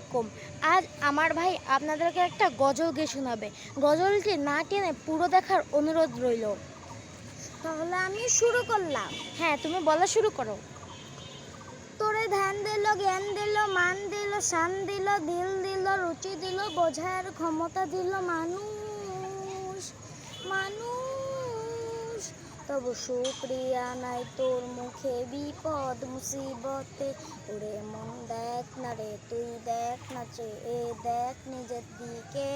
আলাইকুম আজ আমার ভাই আপনাদেরকে একটা গজল গিয়ে শোনাবে। গজলটি না টেনে পুরো দেখার অনুরোধ রইল। তাহলে আমি শুরু করলাম। হ্যাঁ তুমি বলা শুরু করো। তোরে ধ্যান দিল জ্ঞান দিল মান দিল শান দিল দিল দিল রুচি দিল বোঝার ক্ষমতা দিল মানুষ। তবু সুপ্রিয়া নাই তোর মুখে বিপদ, মুসিবতে। ওরে মন দেখ না রে, তুই দেখ না চে, এ দেখ নিজের দিকে।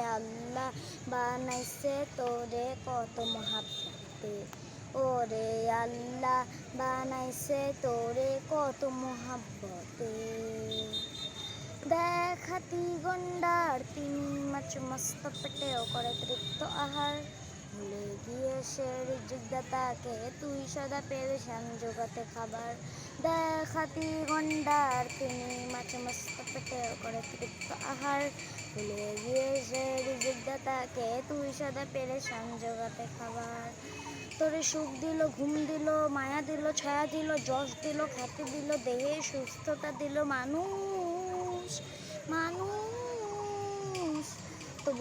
আল্লাহ বানাইছে তোরে কত মহাব্বতে। ওরে আল্লাহ বানাইছে তোরে কত মহাব্বতে। দেখাতি গন্ডার তিন মাছ মস্ত পেটেও করে তৃপ্ত আহার। ভুলে গিয়ে সে রিজিকদাতাকে তুই সদা পেরেশান জোগাতে খাবার দেখাতি গন্ডার। তিনি মাছ মস্ত পেটেও করে তৃপ্ত আহার ভুলে গিয়ে সে রিজিকদাতাকে তুই সদা পেরেশান জোগাতে খাবার। তোরে সুখ দিল, ঘুম দিল, মায়া দিল, ছায়া দিল, যশ দিল, খ্যাতি দিল, দেহে সুস্থতা দিল মানুষ। মানুষ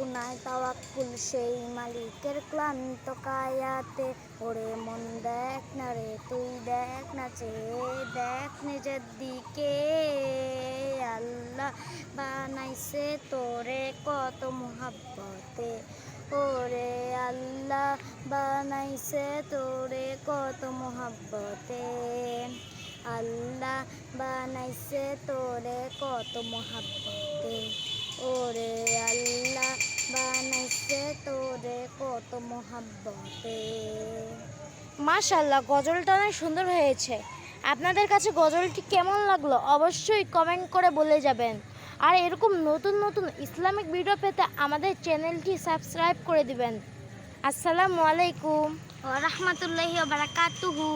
নাই তাওয়াক্কুল সেই মালিকের ক্লান্ত কায়াতে। ওরে মন দেখ না রে, তুই দেখ না চেয়ে, দেখ নিজের দিকে। আল্লাহ বানাইছে তোরে কত মোহাব্বতে। ওরে আল্লাহ বানাইছে তোরে কত মোহাব্বতে। আল্লাহ বানাইছে তোরে কত মোহাব্বতে। তোরে কত মোহাব্বতে। মাশাল্লাহ গজলটা অনেক সুন্দর হয়েছে। আপনাদের কাছে গজলটি কেমন লাগল অবশ্যই কমেন্ট করে বলে যাবেন। আর এরকম নতুন নতুন ইসলামিক ভিডিও পেতে আমাদের চ্যানেলটি সাবস্ক্রাইব করে দিবেন। আসসালামু আলাইকুম। রহমতুল্লাহ রহমতুল্লাহি বারাকাতুহু।